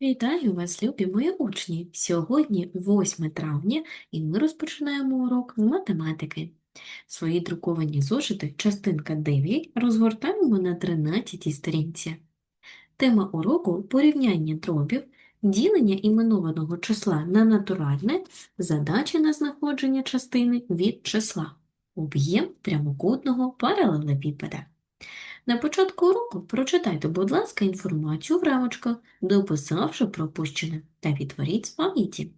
Вітаю вас, любі мої учні! Сьогодні 8 травня і ми розпочинаємо урок з математики. Свої друковані зошити, частинка 9, розгортаємо на 13 сторінці. Тема уроку – порівняння дробів, ділення іменованого числа на натуральне, задачі на знаходження частини від числа, об'єм прямокутного паралелепіпеда. На початку уроку прочитайте, будь ласка, інформацію в рамочках, дописавши пропущене, та відтворіть з пам'яті.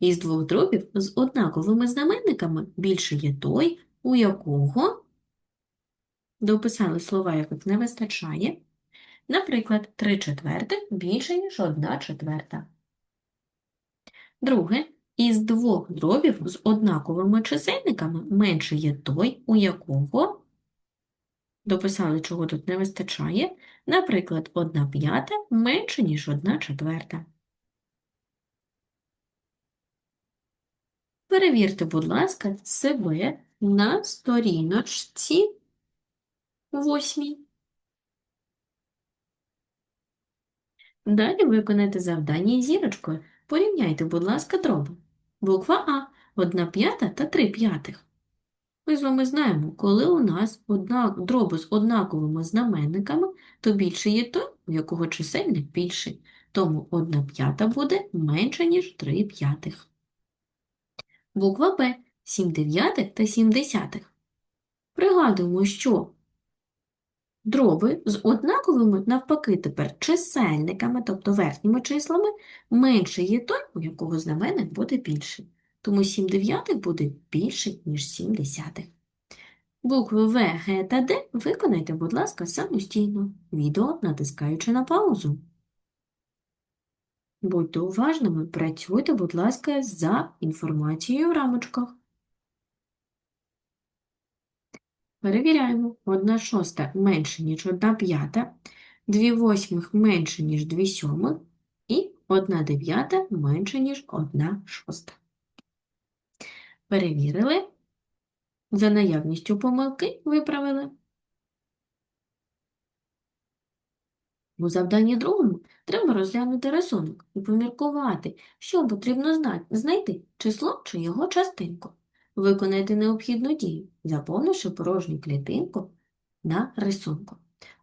Із двох дробів з однаковими знаменниками більше є той, у якого дописали слова, яких не вистачає. Наприклад, 3 четвертих більше, ніж 1 четверта. Друге, із двох дробів з однаковими чисельниками менше є той, у якого дописали, чого тут не вистачає. Наприклад, 1 п'ята менше, ніж 1 четверта. Перевірте, будь ласка, себе на сторіночці 8. Далі виконайте завдання зірочкою. Порівняйте, будь ласка, дроби. Буква А – 1 п'ята та 3 п'ятих. Ми з вами знаємо, коли у нас одна, дроби з однаковими знаменниками, то більше є той, у якого чисельник більший. Тому 1 п'ята буде менше, ніж 3 п'ятих. Буква Б – 7 дев'ятих та 7 десятих. Пригадуємо, що дроби з однаковими, навпаки, тепер чисельниками, тобто верхніми числами, менше є той, у якого знаменник буде більший. Тому 7 дев'ятих буде більше, ніж 7 десятих. Букви В, Г та Д виконайте, будь ласка, самостійно, відео натискаючи на паузу. Будьте уважними, працюйте, будь ласка, за інформацією в рамочках. Перевіряємо. 1 шоста менше, ніж 1 п'ята, 2 восьмих менше, ніж 2 сьомих і 1 дев'ята менше, ніж 1 шоста. Перевірили. За наявністю помилки виправили. У завданні другому треба розглянути рисунок і поміркувати, що потрібно знайти число чи його частинку. Виконайте необхідну дію, заповнивши порожню клітинку на рисунку.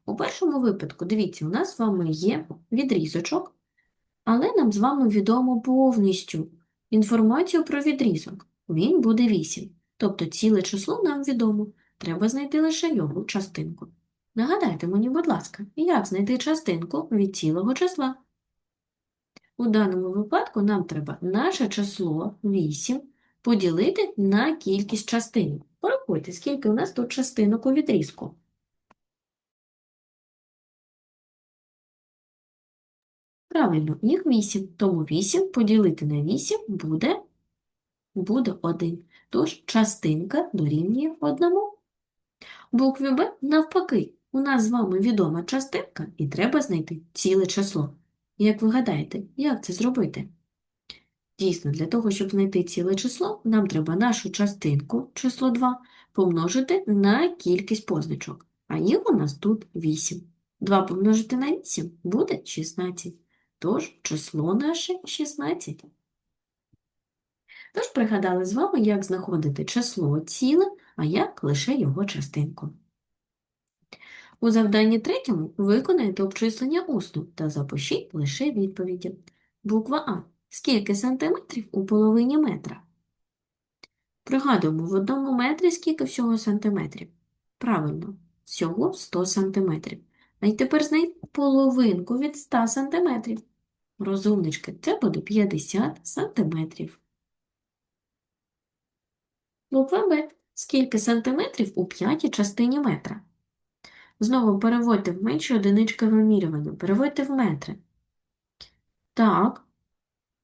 У першому випадку, дивіться, у нас з вами є відрізочок, але нам з вами відомо повністю інформацію про відрізок. Він буде 8. Тобто ціле число нам відомо. Треба знайти лише його частинку. Нагадайте мені, будь ласка, як знайти частинку від цілого числа? У даному випадку нам треба наше число 8 поділити на кількість частин. Порахуйте, скільки у нас тут частинок у відрізку. Правильно, їх 8, тому 8 поділити на 8 буде, буде 1. Тож частинка дорівнює 1. Букві Б навпаки, у нас з вами відома частинка і треба знайти ціле число. Як ви гадаєте, як це зробити? Дійсно, для того, щоб знайти ціле число, нам треба нашу частинку, число 2, помножити на кількість позначок. А їх у нас тут 8. 2 помножити на 8 буде 16. Тож число наше 16. Тож пригадали з вами, як знаходити число ціле, а як лише його частинку. У завданні третьому виконайте обчислення усно та запишіть лише відповіді. Буква А. Скільки сантиметрів у половині метра? Пригадуємо, в одному метрі скільки всього сантиметрів? Правильно, всього 100 сантиметрів. А й тепер знайдіть половинку від 100 сантиметрів. Розумнички, це буде 50 сантиметрів. Буква Б. Скільки сантиметрів у п'ятій частині метра? Знову переводьте в менші одинички вимірювання, переводьте в метри. Так,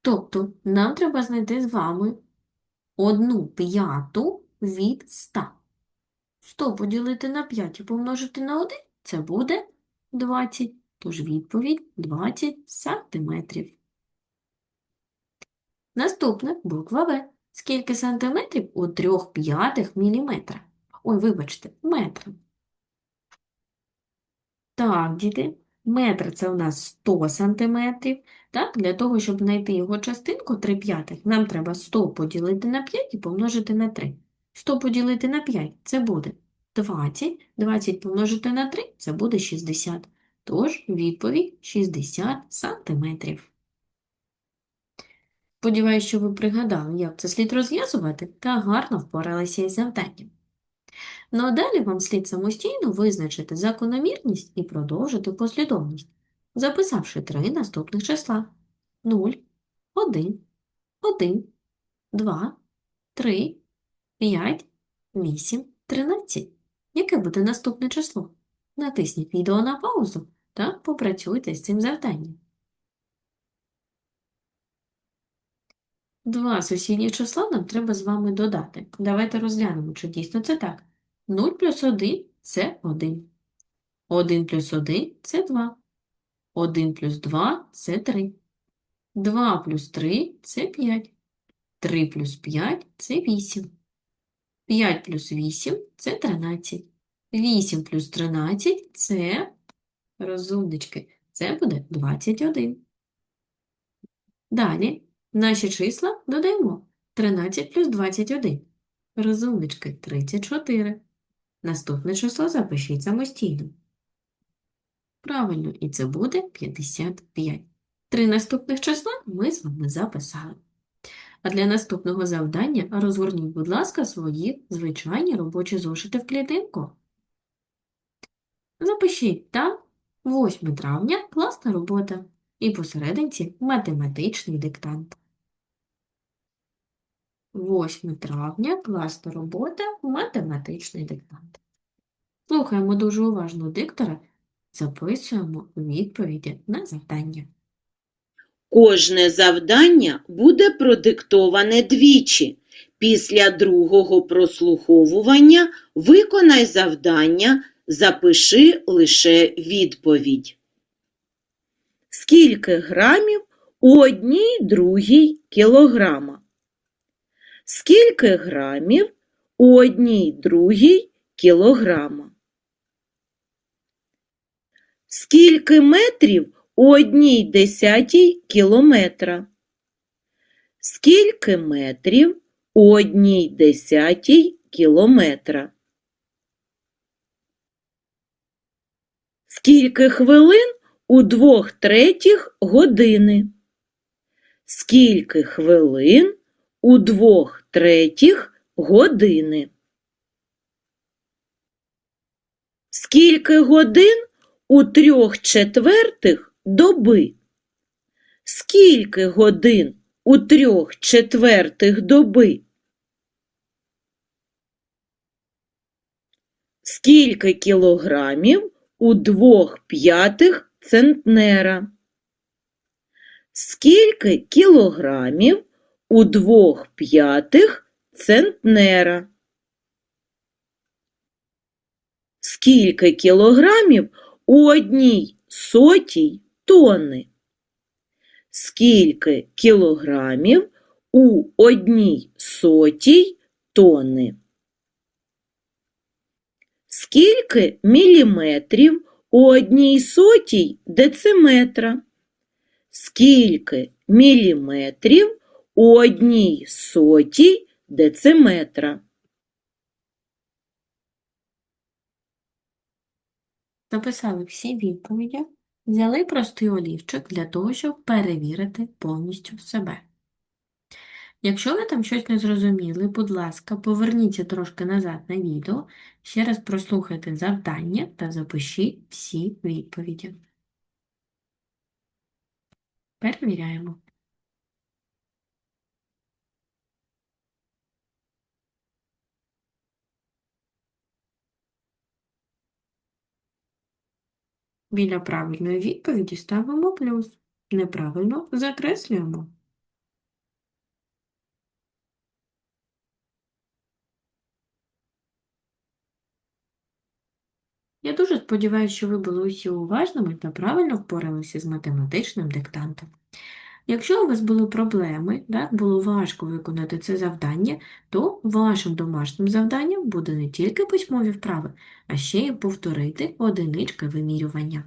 тобто нам треба знайти з вами одну п'яту від 100. 100 поділити на 5 і помножити на 1 – це буде 20. Тож відповідь 20 сантиметрів. Наступне буква В. Скільки сантиметрів у 3 п'ятих міліметра? Ой, вибачте, метра. Так, діти, Метр це у нас 100 сантиметрів. Так? Для того, щоб знайти його частинку 3 п'ятих, нам треба 100 поділити на 5 і помножити на 3. 100 поділити на 5 – це буде 20. 20 помножити на 3 – це буде 60. Тож відповідь 60 сантиметрів. Сподіваюсь, що ви пригадали, як це слід розв'язувати, та гарно впоралися із завданням. Ну а далі вам слід самостійно визначити закономірність і продовжити послідовність, записавши три наступних числа 0, 1, 1, 2, 3, 5, 8, 13. Яке буде наступне число? Натисніть відео на паузу та попрацюйте з цим завданням. Два сусідні числа нам треба з вами додати. Давайте розглянемо, чи дійсно це так. 0 плюс 1 – це 1. 1 плюс 1 – це 2. 1 плюс 2 – це 3. 2 плюс 3 – це 5. 3 плюс 5 – це 8. 5 плюс 8 – це 13. 8 плюс 13 – це, розумнички, це буде 21. Далі наші числа додаємо. 13 плюс 21. Розумнички, 34. Наступне число запишіть самостійно. Правильно, і це буде 55. Три наступних числа ми з вами записали. А для наступного завдання розгорніть, будь ласка, свої звичайні робочі зошити в клітинку. Запишіть там 8 травня класна робота і посерединці математичний диктант. 8 травня класна робота математичний диктант. Слухаємо дуже уважно диктора, записуємо відповіді на завдання. Кожне завдання буде продиктоване двічі. Після другого прослуховування виконай завдання, запиши лише відповідь. Скільки грамів у одній другій кілограма? Скільки грамів у одній другій кілограма? Скільки метрів у одній десятій кілометра? Скільки метрів у одній десятій кілометра? Скільки хвилин у двох третіх години? Скільки хвилин у двох третіх години? Скільки годин у трьох четвертих доби? Скільки годин у трьох четвертих доби? Скільки кілограмів у двох п'ятих центнера? Скільки кілограмів у двох п'ятих центнера? Скільки кілограмів у одній сотій тонни? Скільки кілограмів у одній сотій тонни? Скільки міліметрів у одній сотій дециметра? Скільки міліметрів у одній сотій дециметра? Записали всі відповіді, взяли простий олівчик для того, щоб перевірити повністю себе. Якщо ви там щось не зрозуміли, будь ласка, поверніться трошки назад на відео, ще раз прослухайте завдання та запишіть всі відповіді. Перевіряємо. Біля правильної відповіді ставимо плюс. Неправильно закреслюємо. Я дуже сподіваюся, що ви були усі уважними та правильно впоралися з математичним диктантом. Якщо у вас були проблеми, так, було важко виконати це завдання, то вашим домашнім завданням буде не тільки письмові вправи, а ще й повторити одинички вимірювання.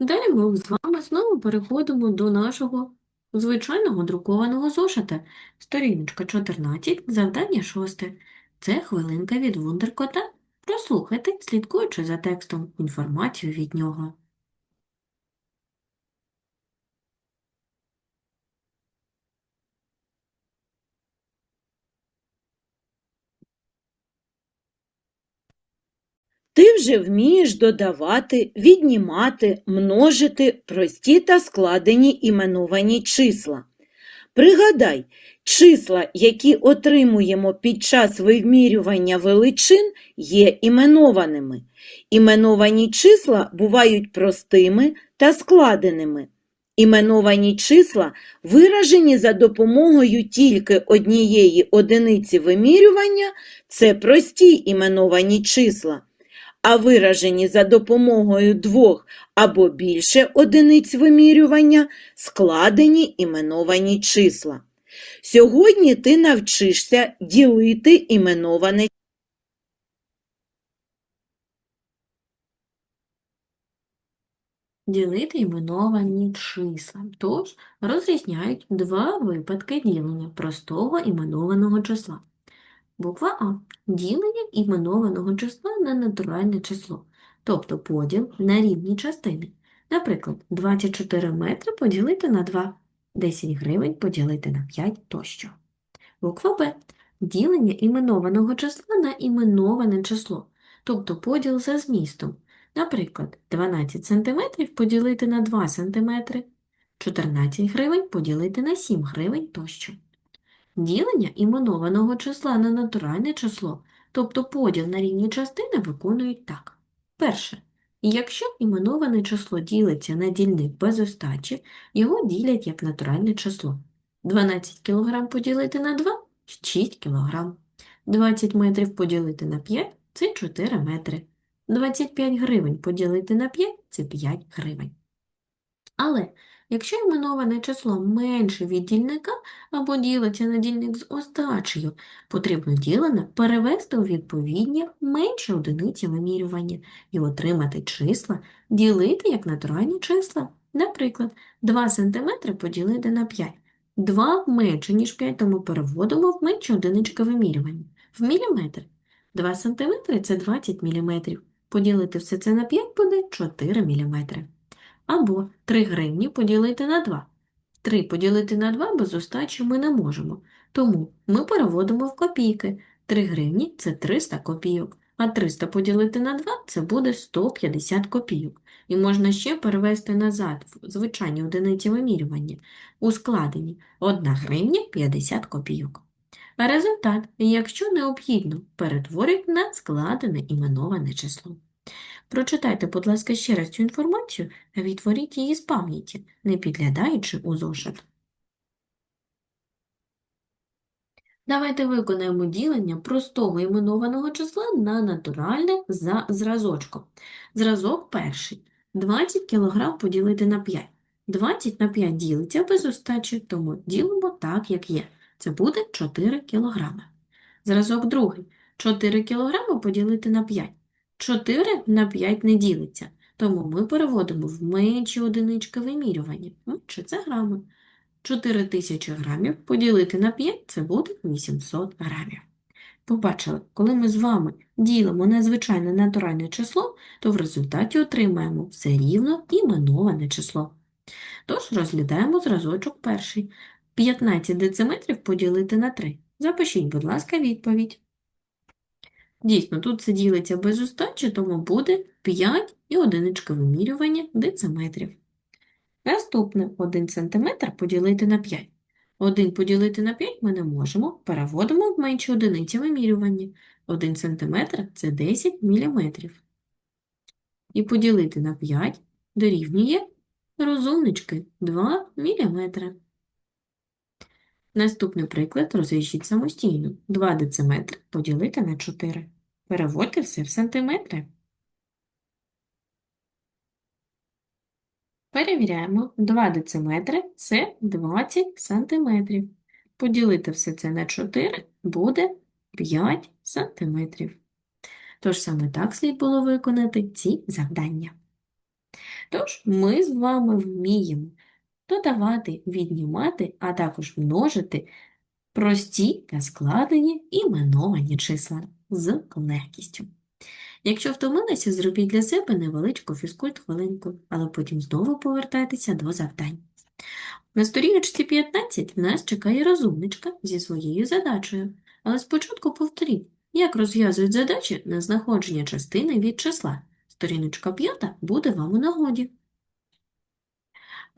Далі ми з вами знову переходимо до нашого звичайного друкованого зошита. Сторіночка 14, завдання 6. Це хвилинка від вундеркота. Прослухайте, слідкуючи за текстом, інформацію від нього. Ти вже вмієш додавати, віднімати, множити прості та складені іменовані числа. Пригадай, числа, які отримуємо під час вимірювання величин, є іменованими. Іменовані числа бувають простими та складеними. Іменовані числа виражені за допомогою тільки однієї одиниці вимірювання – це прості іменовані числа а виражені за допомогою двох або більше одиниць вимірювання складені іменовані числа. Сьогодні ти навчишся ділити іменоване Ділити іменовані числа. Тож розрізняють два випадки ділення простого іменованого числа. Буква А. Ділення іменованого числа на натуральне число, тобто поділ на рівні частини. Наприклад, 24 метри поділити на 2, 10 гривень поділити на 5 тощо. Буква Б. Ділення іменованого числа на іменоване число, тобто поділ за змістом. Наприклад, 12 см поділити на 2 см, 14 гривень поділити на 7 гривень тощо. Ділення іменованого числа на натуральне число, тобто поділ на рівні частини, виконують так. Перше. Якщо іменоване число ділиться на дільник без остачі, його ділять як натуральне число. 12 кг поділити на 2 – 6 кг. 20 метрів поділити на 5 – це 4 метри. 25 гривень поділити на 5 – це 5 гривень. Але якщо іменоване число менше від дільника або ділиться на дільник з остачею, потрібно ділене перевести у відповідні менші одиниці вимірювання і отримати числа, ділити як натуральні числа. Наприклад, 2 см поділити на 5. 2 менше, ніж 5, тому переводимо в менші одинички вимірювання. В міліметри. 2 см – це 20 мм. Поділити все це на 5 буде 4 мм. Або 3 гривні поділити на 2. 3 поділити на 2 без остачі ми не можемо, тому ми переводимо в копійки. 3 гривні – це 300 копійок, а 300 поділити на 2 – це буде 150 копійок. І можна ще перевести назад в звичайні одиниці вимірювання. У складенні 1 гривня 50 копійок. А результат, якщо необхідно, перетворюють на складене іменоване число. Прочитайте, будь ласка, ще раз цю інформацію та відтворіть її з пам'яті, не підглядаючи у зошит. Давайте виконаємо ділення простого іменованого числа на натуральне за зразочком. Зразок перший. 20 кг поділити на 5. 20 на 5 ділиться без остачі, тому ділимо так, як є. Це буде 4 кг. Зразок другий. 4 кг поділити на 5. 4 на 5 не ділиться, тому ми переводимо в менші одинички вимірювання. Менше це грами. 4000 грамів поділити на 5 – це буде 800 грамів. Побачили, коли ми з вами ділимо на звичайне натуральне число, то в результаті отримаємо все рівно іменоване число. Тож розглядаємо зразочок перший. 15 дециметрів поділити на 3. Запишіть, будь ласка, відповідь. Дійсно, тут це ділиться без остачі, тому буде 5 і одиничка вимірювання дециметрів. Наступне 1 см поділити на 5. 1 поділити на 5 ми не можемо, переводимо в менші одиниці вимірювання. 1 см – це 10 мм. І поділити на 5 дорівнює розумнички 2 мм. Наступний приклад розв'яжіть самостійно. 2 дециметри поділити на 4. Переводьте все в сантиметри. Перевіряємо. 2 дециметри – це 20 сантиметрів. Поділити все це на 4 буде 5 сантиметрів. Тож саме так слід було виконати ці завдання. Тож ми з вами вміємо додавати, віднімати, а також множити прості та складені іменовані числа з легкістю. Якщо втомилися, зробіть для себе невеличку фізкульт-хвилинку, але потім знову повертайтеся до завдань. На сторіночці 15 нас чекає розумничка зі своєю задачею, але спочатку повторіть, як розв'язують задачі на знаходження частини від числа. Сторіночка 5 буде вам у нагоді.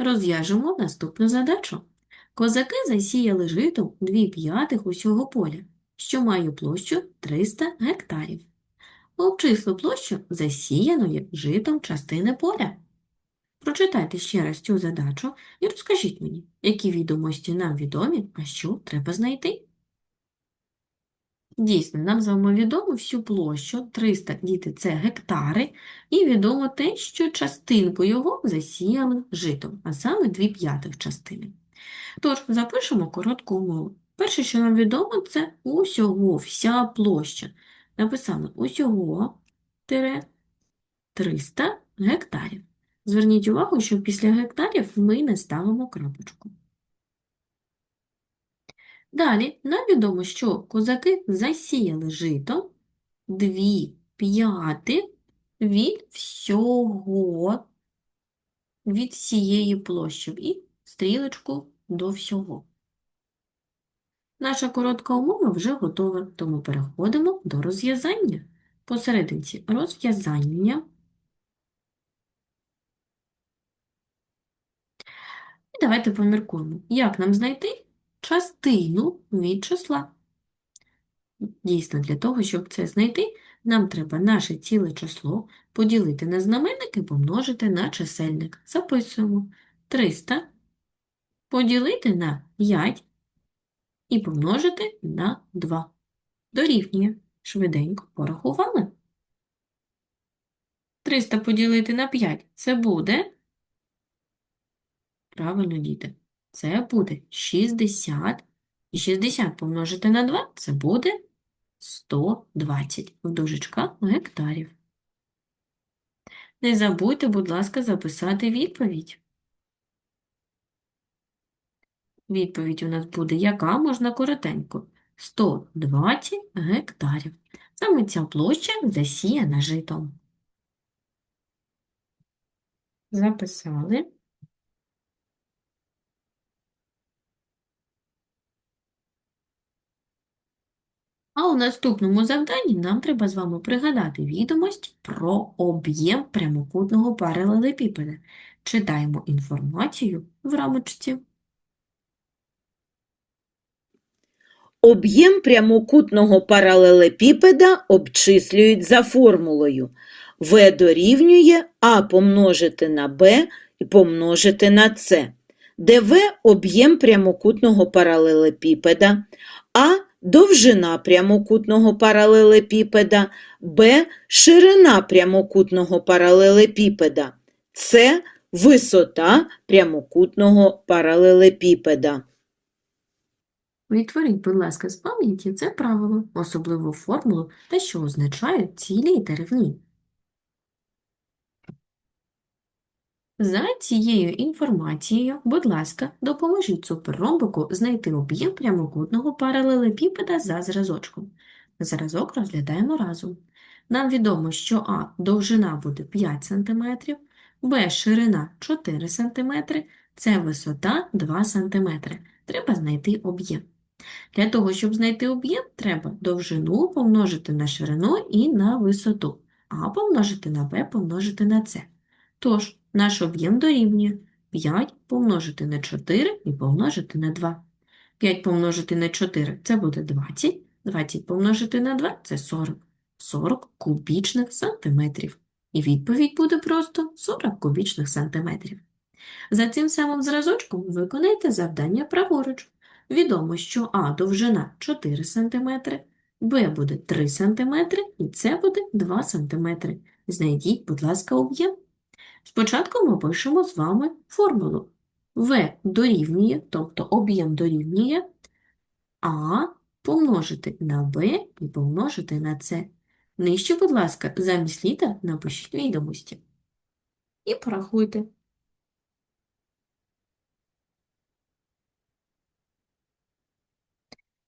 Розв'яжемо наступну задачу. Козаки засіяли житом 2 п'ятих усього поля, що має площу 300 гектарів. Обчисли площу засіяної житом частини поля. Прочитайте ще раз цю задачу і розкажіть мені, які відомості нам відомі, а що треба знайти. Дійсно, нам з вами відомо всю площу, 300 діти – це гектари, і відомо те, що частинку його засіяли житом, а саме 2 п'ятих частини. Тож, запишемо коротку умову. Перше, що нам відомо, це усього, вся площа. Написали усього 300 гектарів. Зверніть увагу, що після гектарів ми не ставимо крапочку. Далі нам відомо, що козаки засіяли жито 2 п'яти від всього, від всієї площі і стрілочку до всього. Наша коротка умова вже готова, тому переходимо до розв'язання. Посерединці розв'язання. І давайте поміркуємо, як нам знайти частину від числа. Дійсно, для того, щоб це знайти, нам треба наше ціле число поділити на знаменник і помножити на чисельник. Записуємо 300 поділити на 5 і помножити на 2. Дорівнює. Швиденько порахували. 300 поділити на 5 – це буде, правильно, діти, це буде 60. І 60 помножити на 2 – це буде 120 в дужечках гектарів. Не забудьте, будь ласка, записати відповідь. Відповідь у нас буде яка? Можна коротенько. 120 гектарів. Саме ця площа засіяна житом. Записали. А у наступному завданні нам треба з вами пригадати відомості про об'єм прямокутного паралелепіпеда. Читаємо інформацію в рамочці. Об'єм прямокутного паралелепіпеда обчислюють за формулою В дорівнює А помножити на Б і помножити на С, де В – об'єм прямокутного паралелепіпеда, А – довжина прямокутного паралелепіпеда, Б – ширина прямокутного паралелепіпеда, С – висота прямокутного паралелепіпеда. Відтворіть, будь ласка, з пам'яті це правило, особливу формулу та що означають ці літери в За цією інформацією, будь ласка, допоможіть суперромбику знайти об'єм прямокутного паралелепіпеда за зразочком. Зразок розглядаємо разом. Нам відомо, що А – довжина буде 5 см, Б – ширина 4 см, С – висота 2 см. Треба знайти об'єм. Для того, щоб знайти об'єм, треба довжину помножити на ширину і на висоту, а помножити на b помножити на c. Тож, наш об'єм дорівнює 5 помножити на 4 і помножити на 2. 5 помножити на 4 – це буде 20, 20 помножити на 2 – це 40. 40 кубічних сантиметрів. І відповідь буде просто 40 кубічних сантиметрів. За цим самим зразочком виконайте завдання праворуч. Відомо, що А довжина 4 см, Б буде 3 см і С буде 2 см. Знайдіть, будь ласка, об'єм. Спочатку ми пишемо з вами формулу. В дорівнює, тобто об'єм дорівнює А помножити на Б і помножити на С. Нижче, будь ласка, замість літер напишіть відомості. і порахуйте.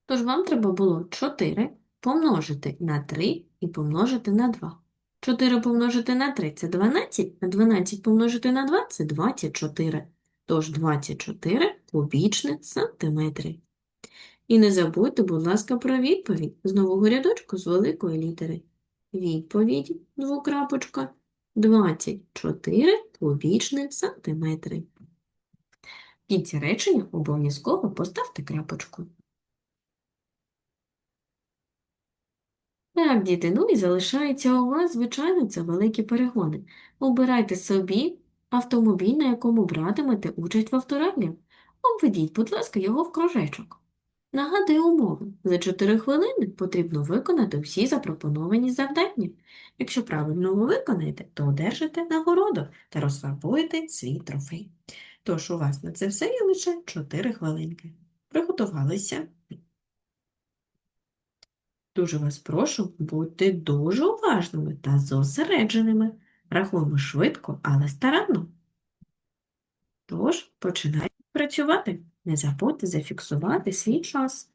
Тож вам треба було 4 помножити на 3 і помножити на 2. 4 помножити на 3 – це 12, а 12 помножити на 2 – це 24. Тож 24 кубічних сантиметри. І не забудьте, будь ласка, про відповідь з нового рядочку з великої літери. Відповідь, двокрапочка, 24 кубічних сантиметри. В кінці речення обов'язково поставте крапочку. Так, діти, ну і залишається у вас, звичайно, це великі перегони. Обирайте собі автомобіль, на якому братимете участь в авторалі. Обведіть, будь ласка, його в кружечок. Нагадую умови. За 4 хвилини потрібно виконати всі запропоновані завдання. Якщо правильно ви виконаєте, то одержите нагороду та розфарбуєте свій трофей. Тож у вас на це все є лише 4 хвилинки. Приготувалися? Дуже вас прошу бути дуже уважними та зосередженими. Рахуємо швидко, але старанно. Тож, починайте працювати. Не забудьте зафіксувати свій час.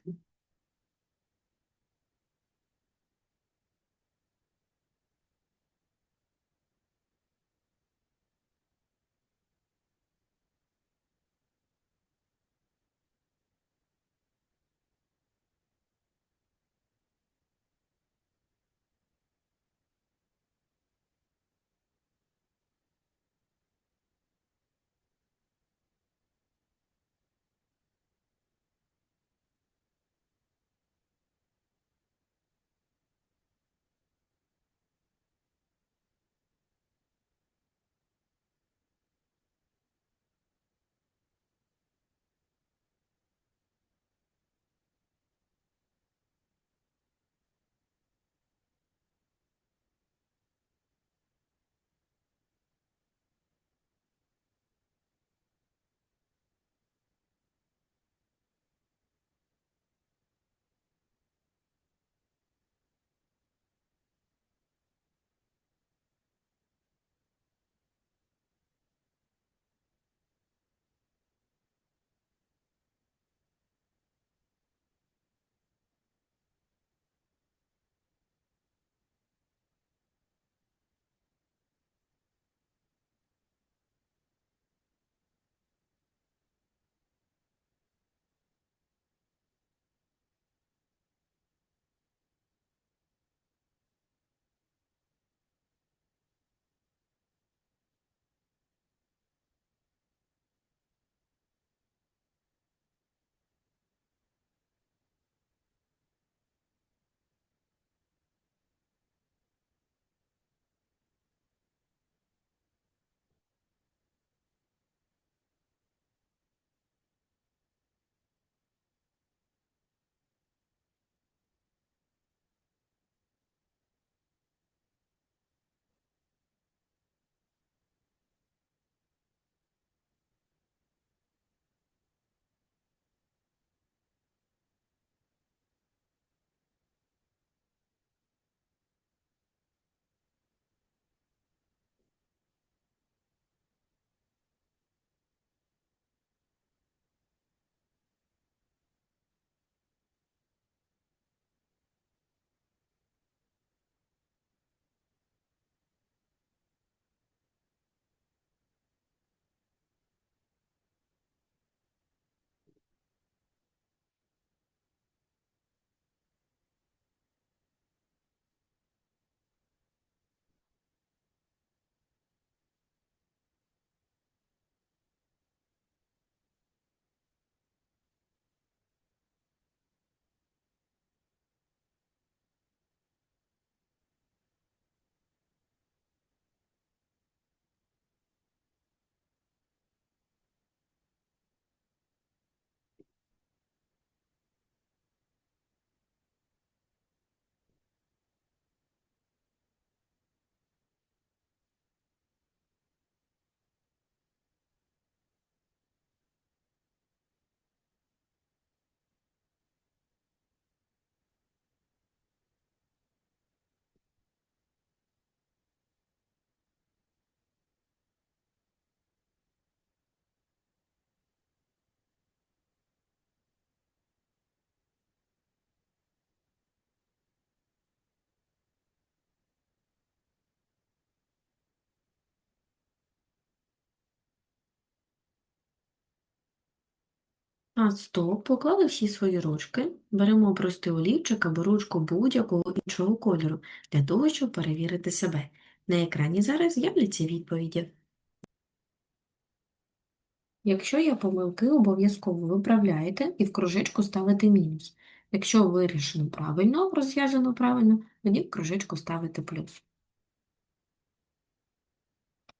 А стоп, поклали всі свої ручки, беремо простий олівчик або ручку будь-якого іншого кольору для того, щоб перевірити себе. На екрані зараз з'являться відповіді. Якщо є помилки, обов'язково виправляєте і в кружечку ставите мінус. Якщо вирішено правильно, розв'язано правильно, тоді в кружечку ставите плюс.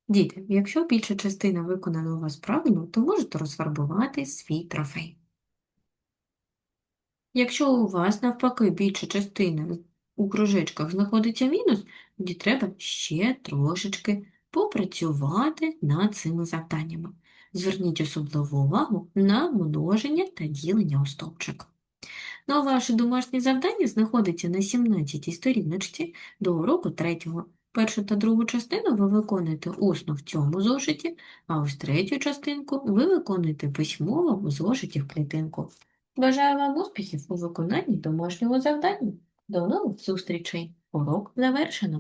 Діти, якщо більша частина виконана у вас правильно, то можете розфарбувати свій трофей. Якщо у вас навпаки більша частина у кружечках знаходиться мінус, тоді треба ще трошечки попрацювати над цими завданнями. Зверніть особливу увагу на множення та ділення у стовпчик. Ну а ваше домашнє завдання знаходиться на 17 й сторіночці до уроку 3. Першу та другу частину ви виконуєте усно в цьому зошиті, а ось третю частинку ви виконуєте письмово у зошиті в клітинку. Бажаю вам успіхів у виконанні домашнього завдання. До нових зустрічей! Урок завершено!